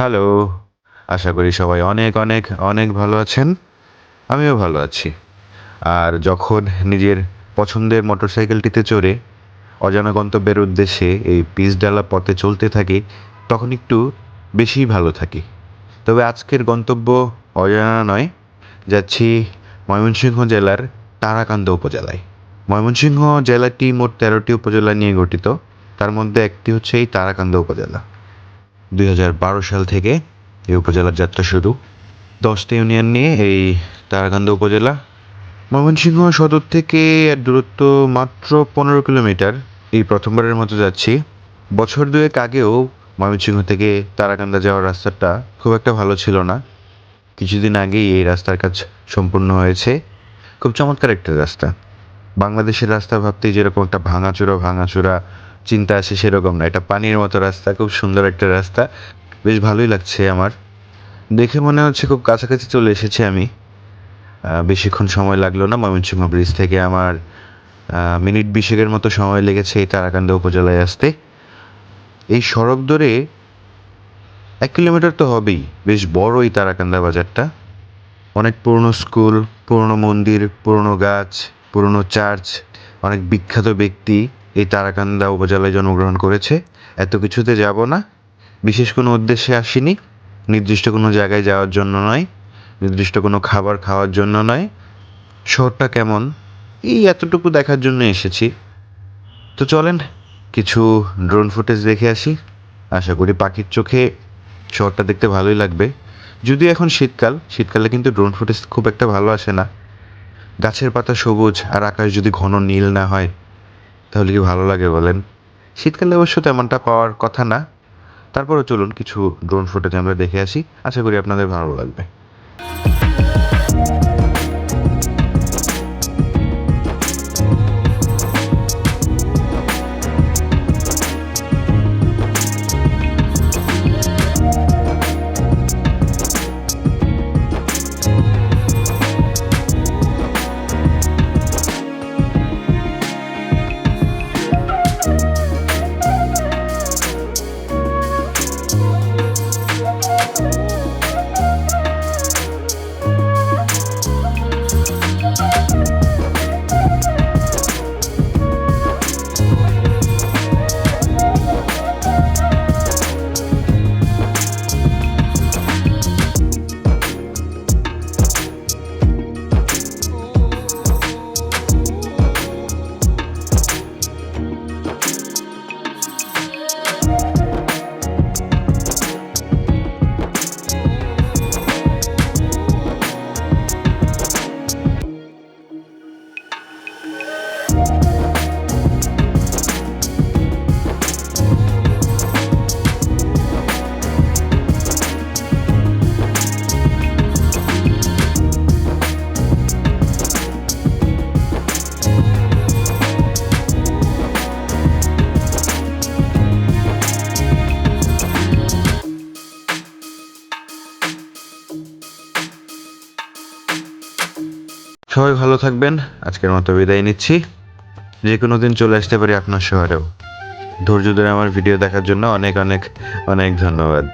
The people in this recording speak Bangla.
হ্যালো আশা করি সবাই অনেক অনেক অনেক ভালো আছেন। আমিও ভালো আছি। আর যখন নিজের পছন্দের মোটরসাইকেলটিতে চড়ে, অজানা গন্তব্যের উদ্দেশ্যে এই পিচ ডালা পথে চলতে থাকি, তখন একটু বেশিই ভালো থাকি। তবে আজকের গন্তব্য অজানা নয়। যাচ্ছি ময়মনসিংহ জেলার তারাকান্দ উপজেলায়। ময়মনসিংহ জেলাটি মোট তেরোটি উপজেলা নিয়ে গঠিত। তার মধ্যে একটি হচ্ছে এই তারাকান্দ উপজেলা। দু হাজার বারো সাল থেকে এই উপজেলার যাত্রা শুরু। দশটা ইউনিয়ন নিয়ে এই তারাকান্দা উপজেলা ময়মনসিংহ সদর থেকে এর দূরত্ব মাত্র পনেরো কিলোমিটার। এই প্রথমবারের মতো যাচ্ছি। বছর দুয়েক আগেও ময়মনসিংহ থেকে তারাকান্দা যাওয়ার রাস্তাটা খুব একটা ভালো ছিল না। কিছুদিন আগেই এই রাস্তার কাজ সম্পূর্ণ হয়েছে। খুব চমৎকার একটা রাস্তা। বাংলাদেশের রাস্তা ভাবতেই যেরকম একটা ভাঙাচোরা ভাঙাচোরা চিন্তা আসে সেরকম না। এটা পানির মতো রাস্তা, খুব সুন্দর একটা রাস্তা। বেশ ভালোই লাগছে আমার। দেখে মনে হচ্ছে খুব কাছাকাছি চলে এসেছি আমি। বেশিক্ষণ সময় লাগল না। ময়মনসিংহ ব্রিজ থেকে আমার মিনিট বিশেকের মতো সময় লেগেছে এই তারাকান্দা উপজেলায় আসতে। এই সড়ক ধরে এক কিলোমিটার তো হবেই। বেশ বড় এই তারাকান্দা বাজারটা। অনেক পুরনো স্কুল, পুরনো মন্দির, পুরনো গাছ, পুরনো চার্চ, অনেক বিখ্যাত ব্যক্তি। এই তারাকান্দা উপজেলায় জন্মগ্রহণ করেছে। এত কিছুতে যাব না। বিশেষ কোনো উদ্দেশ্যে আসিনি। নির্দিষ্ট কোনো জায়গায় যাওয়ার জন্য নয়। নির্দিষ্ট কোনো খাবার খাওয়ার জন্য নয়। শহরটা কেমন? এই এতটুকু দেখার জন্য এসেছি। তো চলেন, কিছু ড্রোন ফুটেজ দেখে আসি। আশা করি পাখির চোখে শহরটা দেখতে ভালোই লাগবে। যদিও এখন শীতকাল, শীতকালে কিন্তু ড্রোন ফুটেজ খুব একটা ভালো আসে না। গাছের পাতা সবুজ আর আকাশ যদি ঘন নীল না হয় তাহলে কি ভালো লাগে বলেন? শীতকালে অবশ্য তেমনটা পাওয়ার কথা না। তারপরেও চলুন কিছু ড্রোন ফুটেজ আমরা দেখে আসি। আশা করি আপনাদের ভালো লাগবে। সবাই ভালো থাকবেন। আজকের মতো বিদায় নিচ্ছি। যে কোনো দিন চলে আসতে পারি আপনার শহরেও। ধৈর্য ধরে আমার ভিডিও দেখার জন্য অনেক অনেক অনেক ধন্যবাদ।